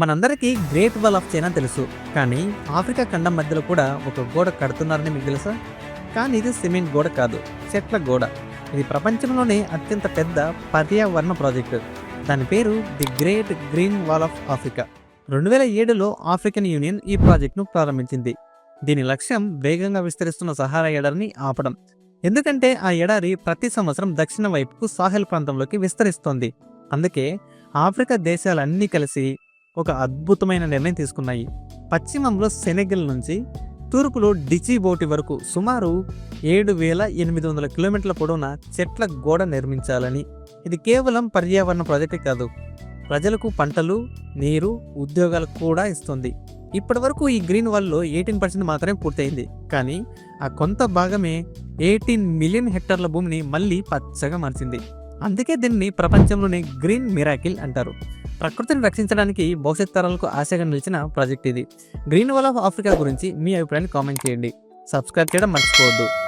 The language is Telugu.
మనందరికీ గ్రేట్ వాల్ ఆఫ్ చైనా తెలుసు. కానీ ఆఫ్రికా ఖండం మధ్యలో కూడా ఒక గోడ కడుతున్నారని మీకు తెలుసా? కానీ ఇది సిమెంట్ గోడ కాదు చెట్ల గోడ. ఇది ప్రపంచంలోనే అత్యంత పెద్ద పర్యావరణ ప్రాజెక్టు. దాని పేరు the great green wall of Africa రెండు వేల ఏడులో ఆఫ్రికన్ యూనియన్ ఈ ప్రాజెక్టును ప్రారంభించింది. దీని లక్ష్యం వేగంగా విస్తరిస్తున్న సహారా ఎడారిని ఆపడం. ఎందుకంటే ఆ ఎడారి ప్రతి సంవత్సరం దక్షిణ వైపుకు సాహెల్ ప్రాంతంలోకి విస్తరిస్తోంది. అందుకే ఆఫ్రికా దేశాలన్నీ కలిసి ఒక అద్భుతమైన నిర్ణయం తీసుకున్నాయి. పశ్చిమంలో సెనెగల్ నుంచి తూర్పులో డిచిబోటి వరకు సుమారు ఏడు వేల ఎనిమిది వందల కిలోమీటర్ల పొడవున చెట్ల గోడ నిర్మించాలని. ఇది కేవలం పర్యావరణ ప్రాజెక్టే కాదు ప్రజలకు పంటలు నీరు ఉద్యోగాలు కూడా ఇస్తుంది. ఇప్పటి వరకు ఈ గ్రీన్ వాల్లో ఎయిటీన్ పర్సెంట్ మాత్రమే పూర్తయింది. కానీ ఆ కొంత భాగమే ఎయిటీన్ మిలియన్ హెక్టార్ల భూమిని మళ్ళీ పచ్చగా మార్చింది. అందుకే దీన్ని ప్రపంచంలోనే గ్రీన్ మిరాకిల్ అంటారు. ప్రకృతిని రక్షించడానికి భవిష్యత్ తరాలకు ఆశగా నిలిచిన ప్రాజెక్ట్ ఇది. గ్రీన్ వాల్ ఆఫ్ ఆఫ్రికా గురించి మీ అభిప్రాయాన్ని కామెంట్ చేయండి. సబ్స్క్రైబ్ చేయడం మర్చిపోవద్దు.